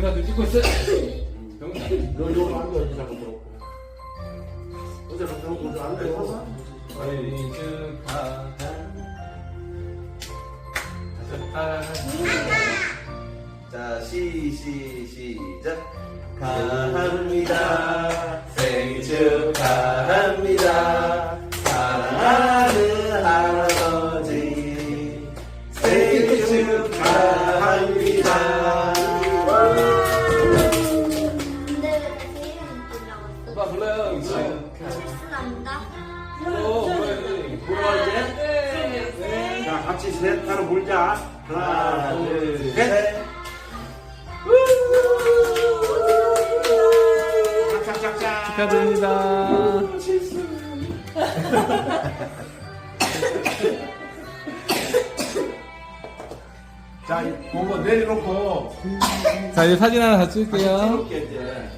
동영상도 찍고 있어. 동영상. 너 여기 앉아야지 자꾸 어제부터 먼저 앉아서 생일 축하합니다. 자, 시, 시, 시작. 축하합니다. 오빠 불러요. 있어? 실수난다. 어, 불러야지. 불어 이제 네. 자 같이 셋 하나 물자 하나 둘, 셋. 짝짝짝짝 축하드립니다. 자 이거 내려놓고 자, 이제 사진 하나 다 찍을게요. 찍을게, 이제.